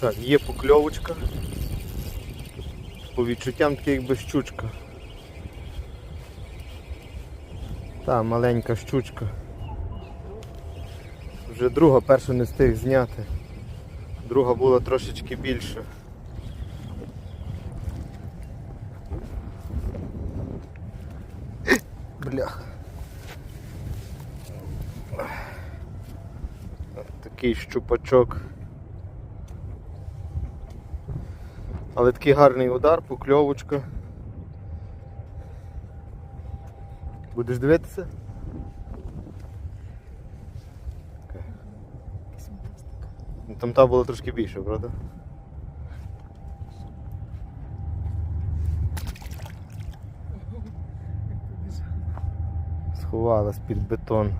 Так, є покльовочка. По відчуттям таке якби щучка. Та, маленька щучка. Вже друга, перша не встиг зняти. Друга була трошечки більша. Бляха. Такий щупачок. Але такий гарний удар, покльовочка. Будеш дивитися? Ну, Там та було трошки більше, правда? Сховалась під бетон.